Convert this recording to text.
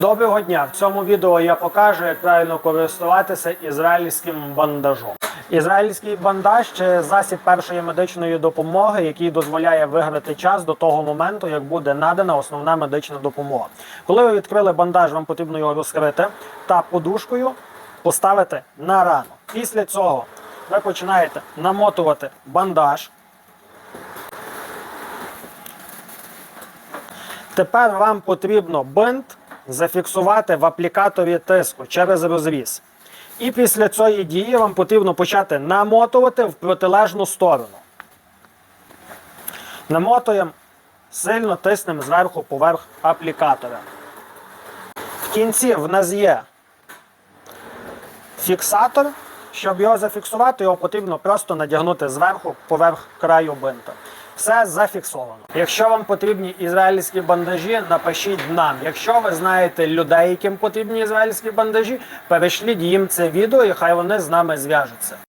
Доброго дня! В цьому відео я покажу, як правильно користуватися ізраїльським бандажом. Ізраїльський бандаж це засіб першої медичної допомоги, який дозволяє виграти час до того моменту, як буде надана основна медична допомога. Коли ви відкрили бандаж, вам потрібно його розкрити та подушкою поставити на рану. Після цього ви починаєте намотувати бандаж. Тепер вам потрібно бинт зафіксувати в аплікаторі тиску через розріз. І після цієї дії вам потрібно почати намотувати в протилежну сторону. Намотуємо, сильно тиснемо зверху поверх аплікатора. В кінці в нас є фіксатор. Щоб його зафіксувати, його потрібно просто надягнути зверху поверх краю бинта. Все зафіксовано. Якщо вам потрібні ізраїльські бандажі, напишіть нам. Якщо ви знаєте людей, яким потрібні ізраїльські бандажі, перешліть їм це відео і хай вони з нами зв'яжуться.